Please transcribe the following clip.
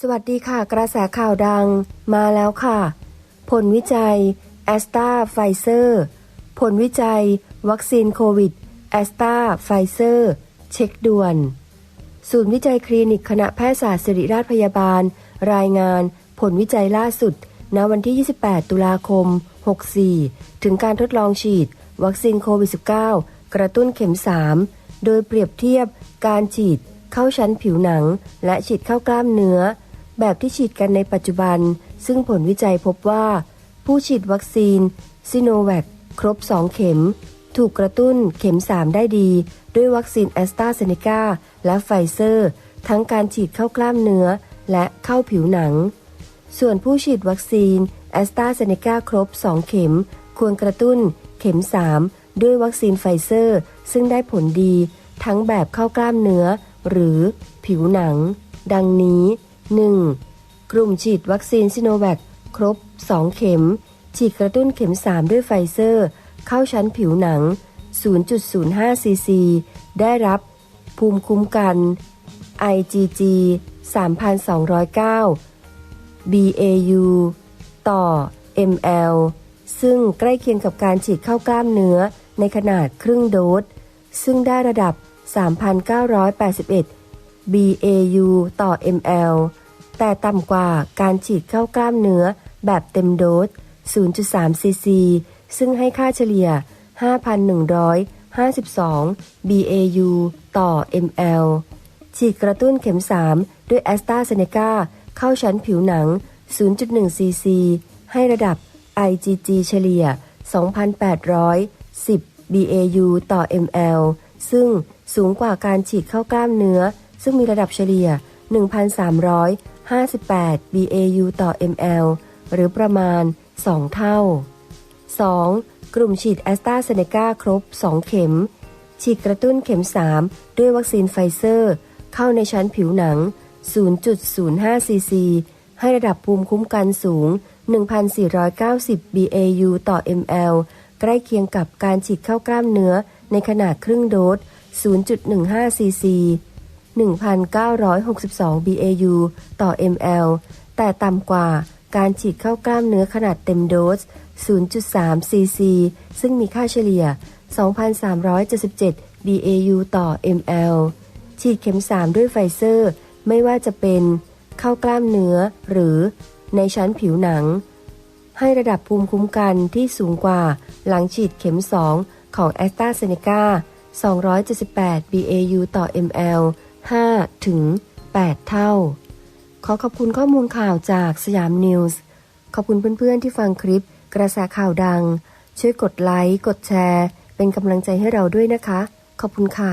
สวัสดีค่ะ กระแสข่าวดังมาแล้วค่ะ ผลวิจัยแอสตราไฟเซอร์ผลวิจัย วัคซีนโควิดแอสตราไฟเซอร์เช็คด่วน ศูนย์วิจัยคลินิกคณะแพทยศาสตร์ศิริราชพยาบาล รายงาน ผลวิจัยล่าสุด ณวันที่ 28 ตุลาคม 64 ถึงการทดลองฉีด วัคซีนโควิด -19 กระตุ้นเข็ม 3 โดยเปรียบเทียบการฉีดเข้าชั้นผิวหนัง และฉีดเข้ากล้ามเนื้อ แบบที่ฉีดกันในปัจจุบัน ซึ่งผลวิจัยพบว่า ผู้ฉีดวัคซีนซิโนแวคครบ 2 เข็ม ถูกกระตุ้นเข็ม 3 ได้ดี ด้วยวัคซีนแอสตราเซเนกาและไฟเซอร์ ทั้งการฉีดเข้ากล้ามเนื้อและเข้าผิวหนัง ส่วนผู้ฉีดวัคซีนแอสตราเซเนกาครบ 2 เข็ม ควรกระตุ้นเข็ม 3 ด้วยวัคซีนไฟเซอร์ ซึ่งได้ผลดี ทั้งแบบเข้ากล้ามเนื้อ หรือผิวหนัง ดังนี้ 1. กลุ่มฉีดวัคซีนซิโนแวคครบ 2 เข็ม ฉีดกระตุ้นเข็ม 3 ด้วยไฟเซอร์ เข้าชั้นผิวหนัง 0.05 ซีซี ได้รับ ภูมิคุ้มกัน IgG 3,209 BAU ต่อ ml ซึ่งใกล้เคียงกับการฉีดเข้ากล้ามเนื้อในขนาดครึ่งโดส ซึ่งได้ระดับ 3,981 BAU ต่อ ml แต่ต่ำกว่าการฉีดเข้ากล้ามเนื้อแบบเต็มโดส 0.3 ซีซี ซึ่งให้ค่าเฉลี่ย 5,152 BAU ต่อ ml ฉีดกระตุ้นเข็ม 3 ด้วยแอสตราเซเนกาเข้าชั้นผิวหนัง 0.1 ซีซี ให้ระดับ IgG เฉลี่ย 2,810 BAU ต่อ ml ซึ่งสูงกว่าการฉีดเข้ากล้ามเนื้อ ซึ่งมีระดับเฉลี่ย 1,358 BAU ต่อ ml หรือประมาณ 2 เท่า 2. กลุ่มฉีดแอสตราเซเนกาครบ 2 เข็ม ฉีดกระตุ้นเข็ม 3 ด้วยวัคซีนไฟเซอร์ เข้าในชั้นผิวหนัง 0.05 ซีซี ให้ระดับภูมิคุ้มกันสูง 1,490 BAU ต่อ ml ใกล้เคียงกับการฉีดเข้ากล้ามเนื้อในขนาดครึ่งโดส 0.15 ซีซี 1,962 BAU ต่อ ml แต่ต่ำกว่าการฉีดเข้ากล้ามเนื้อขนาดเต็มโดส 0.3ซีซีซึ่งมีค่าเฉลี่ย 2,377 BAU ต่อ ml ฉีดเข็ม 3 ด้วยไฟเซอร์ ไม่ว่าจะเป็นเข้ากล้ามเนื้อหรือในชั้นผิวหนัง ให้ระดับภูมิคุ้มกันที่สูงกว่าหลังฉีดเข็ม 2 ของแอสตราเซเนกา278 BAU ต่อ ml 5 ถึง 8 เท่า ขอขอบคุณข้อมูลข่าวจากสยามนิวส์ ขอบคุณเพื่อนๆที่ฟังคลิปกระแสข่าวดัง ช่วยกดไลค์ กดแชร์ เป็นกำลังใจให้เราด้วยนะคะ ขอบคุณค่ะ